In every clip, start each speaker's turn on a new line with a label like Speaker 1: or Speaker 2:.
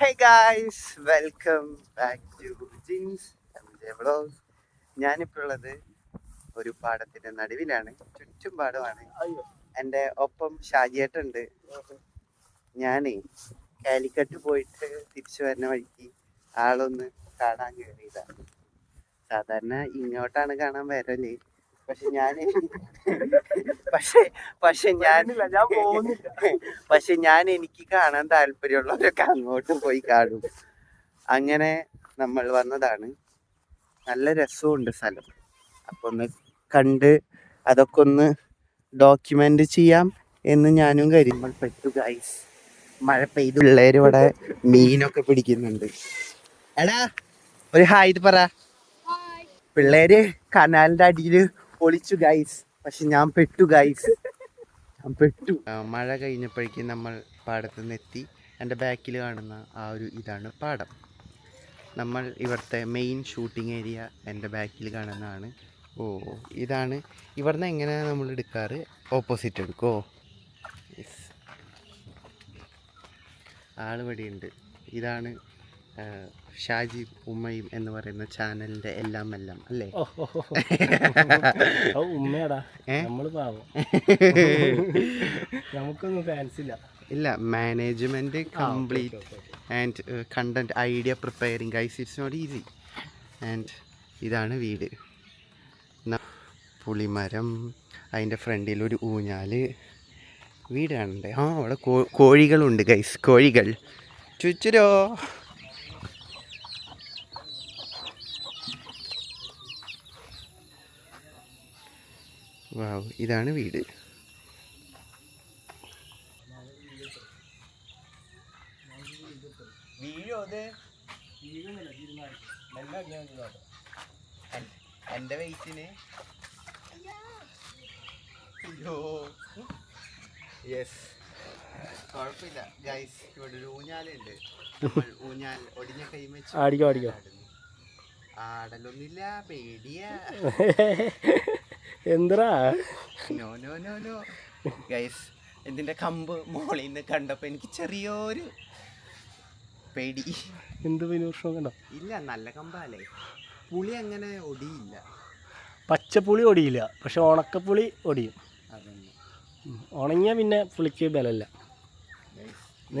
Speaker 1: Hey guys welcome back to Jins vlog ഞാനിപ്പോൾ ഉള്ളത് ഒരു പാടത്തിന്റെ നടുവിലാണ് ചുറ്റും പാടമാണ്. എന്റെ ഒപ്പം ഷാജിയേട്ടുണ്ട് ഞാനേ കാലിക്കട്ട് പോയിട്ട് തിരിച്ചു വരുന്ന വഴിക്ക് ആളൊന്ന് കാണാൻ കയറിയതാണ് സാധാരണ ഇങ്ങോട്ടാണ് കാണാൻ വരൽ. പക്ഷെ ഞാൻ പക്ഷെ പക്ഷെ ഞാൻ
Speaker 2: ഞാൻ പോകുന്നില്ല.
Speaker 1: പക്ഷെ ഞാൻ എനിക്ക് കാണാൻ താല്പര്യമുള്ളവരൊക്കെ അങ്ങോട്ട് പോയി കാണും. അങ്ങനെ നമ്മൾ വന്നതാണ്. നല്ല രസമുണ്ട് സ്ഥലം. അപ്പൊ ഒന്ന് കണ്ട് അതൊക്കെ ഒന്ന് ഡോക്യുമെന്റ് ചെയ്യാം എന്ന് ഞാനും കരുതി നമ്മൾ പെട്ടു ഗൈസ് മഴ പെയ്ത് പിള്ളേര് ഇവിടെ മീനൊക്കെ പിടിക്കുന്നുണ്ട്. എടാ ഒരു ഹായ് പറ. പിള്ളേര് കനാലിന്റെ അടിയിൽ ഒളിച്ചു ഗൈസ് പക്ഷെ ഞാൻ പെട്ടു ഗൈസ് ഞാൻ പെട്ടു. മഴ കഴിഞ്ഞപ്പോഴേക്കും നമ്മൾ പാടത്ത് നിന്ന് എത്തി എന്റെ ബാക്കിൽ കാണുന്ന ആ ഒരു ഇതാണ് പാടം. നമ്മൾ ഇവിടുത്തെ മെയിൻ ഷൂട്ടിംഗ് ഏരിയ എന്റെ ബാക്കിൽ കാണുന്നതാണ്. ഓ ഇതാണ്. ഇവിടുന്ന് എങ്ങനെയാണ് നമ്മൾ എടുക്കാറ്? ഓപ്പോസിറ്റ് എടുക്കോ? യെസ് ആളിവിടെയുണ്ട്. ഇതാണ് ഷാജി ഉമ്മയും എന്ന് പറയുന്ന ചാനലിന്റെ എല്ലാം എല്ലാം അല്ലേ
Speaker 2: ഉമ്മയാടാ? നമ്മൾ പാവം. നമുക്കൊന്നും ഫാൻസ് ഇല്ല.
Speaker 1: ഇല്ല management complete and content idea preparing guys it's not easy and ഇതാണ് വീട്. പുളിമരം അതിന്റെ ഫ്രണ്ടിൽ ഒരു ഊഞ്ഞാൽ. വീട് കാണണ്ടേ? ആ അവിടെ കോ- കോഴികളുണ്ട് ഗൈസ് കോഴികൾ. ചുച്ചുരോ വാവ് ഇതാണ് വീട്. എന്റെ വെയിറ്റിന്? അയ്യോ. യെസ് കുഴപ്പമില്ല. ഗൈസ് ഇവിടെ ഒരു ഊഞ്ഞാലുണ്ട്. ഊഞ്ഞാൽ ഒടിഞ്ഞ കൈ വെച്ച്
Speaker 2: ആടിക്കോ, ആടിക്കോ.
Speaker 1: ആടലൊന്നുമില്ല പേടിയാ.
Speaker 2: എന്തരാ
Speaker 1: no no no no guys എന്തിന്റെ കമ്പ് മോളിൽ നിന്ന് കണ്ടപ്പോൾ എനിക്ക് ചെറിയൊരു പേടി.
Speaker 2: എന്ത് വിനോഷം കണ്ടോ?
Speaker 1: ഇല്ല നല്ല കമ്പാലേ പുളി അങ്ങനെ ഒടിയില്ല.
Speaker 2: പച്ചപ്പുളി ഒടിയില്ല പക്ഷെ ഉണക്കപ്പുളി ഒടിയും.
Speaker 1: അതന്നെ.
Speaker 2: ഉണങ്ങിയ പിന്നെ പുളിക്ക്
Speaker 1: ബലല്ല.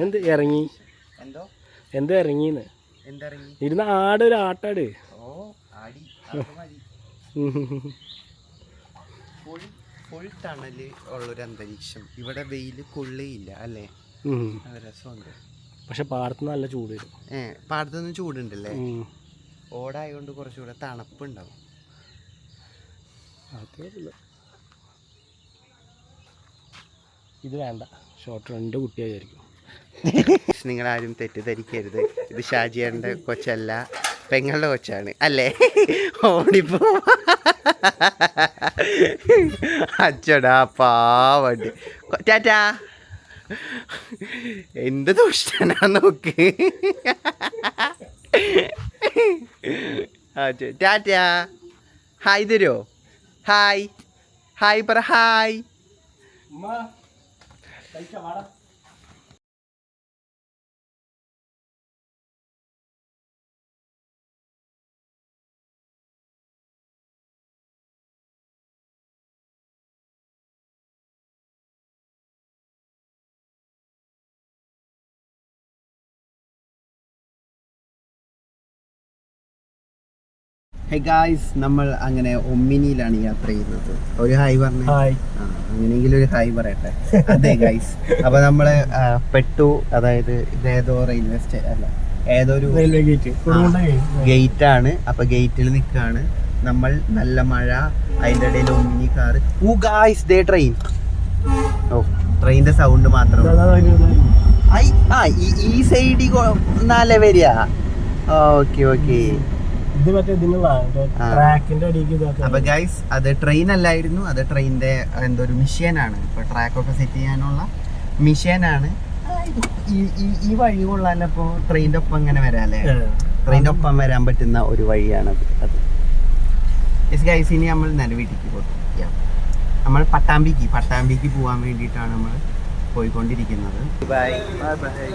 Speaker 2: എന്ത് ഇറങ്ങി?
Speaker 1: എന്തോ?
Speaker 2: എന്ത് ഇറങ്ങിന്ന്?
Speaker 1: എന്തറിഞ്ഞു
Speaker 2: ഇരുന്ന ആട് ഒരു ആട്ടാട്.
Speaker 1: ഓ ആടി. അത് മതി. ഫുൾ ഫുൾ തണൽ ഉള്ളൊരു അന്തരീക്ഷം. ഇവിടെ വെയിൽ കൊള്ളയില്ല അല്ലേ? രസമുണ്ട്.
Speaker 2: പക്ഷെ പാടത്ത് നല്ല ചൂട് വരും.
Speaker 1: ഏ പാടത്തൊന്നും ചൂടുണ്ടല്ലേ. ഓടായതുകൊണ്ട് കുറച്ചുകൂടെ തണുപ്പുണ്ടാവും.
Speaker 2: ഇത് വേണ്ട. ഷോർട്ട് രണ്ട് കുട്ടിയായിരിക്കും. നിങ്ങൾ
Speaker 1: നിങ്ങളാരും തെറ്റിദ്ധരിക്കരുത്. ഇത് ഷാജിയറിന്റെ കൊച്ചല്ല. പെങ്ങളുടെ കൊച്ചാണ്. അല്ലേ? ഓടിപ്പോ അച്ചടാ പാവണ്ട് ടാറ്റാ. എന്ത് ദുഷ്ടനാ നോക്ക്. ടാറ്റാ. ഹായ് തരുമോ ഹായ്. ഹായ് പറ ഹായ്. ഹേ ഗായ്സ് നമ്മൾ അങ്ങനെ ഒമ്മിനിയിലാണ് യാത്ര ചെയ്യുന്നത്. ഒരു ഹായ് പറഞ്ഞു.
Speaker 2: ഹായ്
Speaker 1: അങ്ങനെയെങ്കിൽ ഒരു ഹായ് പറയട്ടെ. അതെ ഗായ്സ് അപ്പൊ നമ്മൾ പെട്ടു അതായത് ഇതേതോ റെയിൽവേ സ്റ്റേ അല്ല ഏതോ ഒരു
Speaker 2: റെയിൽവേ ഗേറ്റ്
Speaker 1: ഗേറ്റ് ആണ്. അപ്പൊ ഗേറ്റിൽ നിൽക്കാണ്. നമ്മൾ നല്ല മഴ അതിന്റെ ഇടയിൽ ഒമ്മിനി കാറ്. ഊ ഗായ്സ് ദേ ട്രെയിൻ ഓ ട്രെയിനിന്റെ സൗണ്ട് മാത്രം. ആ ഈ- സൈഡിൽ നല്ല വരിക ഓക്കെ ഓക്കെ
Speaker 2: ഇത് മറ്റേ ട്രാക്കിന്റെ
Speaker 1: അപ്പൊ ഗൈസ് അത് ട്രെയിൻ അല്ലായിരുന്നു അത് ട്രെയിനിന്റെ എന്തോ ഒരു മിഷ്യനാണ് ഇപ്പൊ ട്രാക്കൊക്കെ സെറ്റ് ചെയ്യാനുള്ള മിഷ്യൻ ആണ്. ഈ- ഈ വഴി കൊള്ളാലപ്പോ ട്രെയിനിന്റെ ഒപ്പം ഇങ്ങനെ വരാല്ലേ ട്രെയിനിന്റെ ഒപ്പം വരാൻ പറ്റുന്ന ഒരു വഴിയാണ് അത്. യെസ് ഗൈസ് ഇനി നമ്മൾ നെലവീട്ടിക്ക് പോകും. നമ്മൾ പട്ടാമ്പിക്ക് പട്ടാമ്പിക്ക് പോകാൻ വേണ്ടിയിട്ടാണ് നമ്മൾ പോയിക്കൊണ്ടിരിക്കുന്നത്. Bye bye